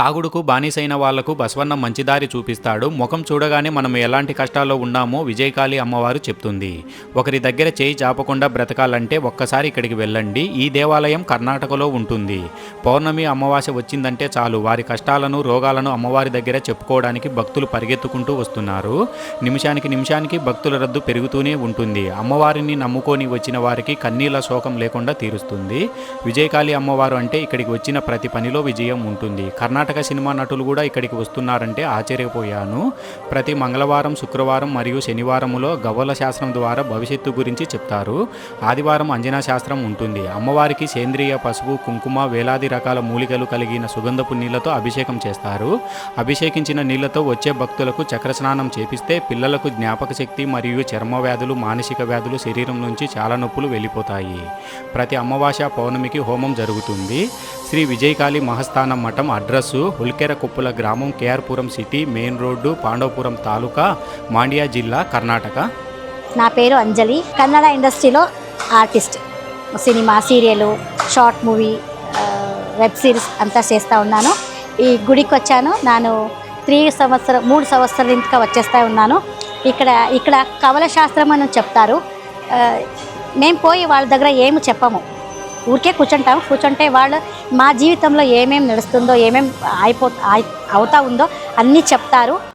తాగుడుకు బానిసైన వాళ్ళకు బసవన్న మంచిదారి చూపిస్తాడు. ముఖం చూడగానే మనం ఎలాంటి కష్టాల్లో ఉన్నామో విజయకాళి అమ్మవారు చెప్తుంది. ఒకరి దగ్గర చేయి చాపకుండా బ్రతకాలంటే ఒక్కసారి ఇక్కడికి వెళ్ళండి. ఈ దేవాలయం కర్ణాటకలో ఉంటుంది. పౌర్ణమి అమావాస్య వచ్చిందంటే చాలు. వారి కష్టాలను రోగాలను అమ్మవారి దగ్గర చెప్పుకోవడానికి భక్తులు పరిగెత్తుకుంటూ వస్తున్నారు. నిమిషానికి నిమిషానికి భక్తుల రద్దు పెరుగుతూనే ఉంటుంది. అమ్మవారిని నమ్ముకొని వచ్చిన వారికి కన్నీళ్ళ శోకం లేకుండా తీరుస్తుంది. విజయకాళి అమ్మవారు అంటే ఇక్కడికి వచ్చిన ప్రతి పనిలో విజయం ఉంటుంది. కర్ణాటక సినిమా నటులు కూడా ఇక్కడికి వస్తున్నారంటే ఆశ్చర్యపోయాను. ప్రతి మంగళవారం శుక్రవారం మరియు శనివారములో గవ్వల శాస్త్రం ద్వారా భవిష్యత్తు గురించి చెప్తారు. ఆదివారం అంజనా శాస్త్రం ఉంటుంది. అమ్మవారికి సేంద్రియ పసుపు కుంకుమ వేలాది రకాల మూలికలు కలిగిన సుగంధపు నీళ్ళతో అభిషేకం చేస్తారు. అభిషేకించిన నీళ్ళతో వచ్చే భక్తులకు చక్ర స్నానం చేపిస్తే పిల్లలకు జ్ఞాపక శక్తి మరియు చర్మ వ్యాధులు మానసిక వ్యాధులు శరీరం నుంచి చాలా నొప్పులు వెళ్ళిపోతాయి. ప్రతి అమావాస్య పౌర్ణమికి హోమం జరుగుతుంది. శ్రీ విజయకాళి మహస్థానం మఠం అడ్రస్సు హుల్కెర కుప్పుల గ్రామం KR Puram city main road Pandavapuram తాలూకా మాండ్యా జిల్లా కర్ణాటక. నా పేరు అంజలి. కన్నడ ఇండస్ట్రీలో artist. Cinema serial short movie web series అంతా చేస్తూ ఉన్నాను. ఈ గుడికి వచ్చాను. నేను త్రీ సంవత్సరం మూడు సంవత్సరాల ఇంకా వచ్చేస్తూ ఉన్నాను. ఇక్కడ ఇక్కడ కవల శాస్త్రం అని చెప్తారు. మేము పోయి వాళ్ళ దగ్గర ఏమి చెప్పము. ఊరికే కూర్చుంటాము కూర్చుంటే వాళ్ళు మా జీవితంలో ఏమేమి నడుస్తుందో ఏమేమి అయిపో అవుతా ఉందో అన్నీ చెప్తారు.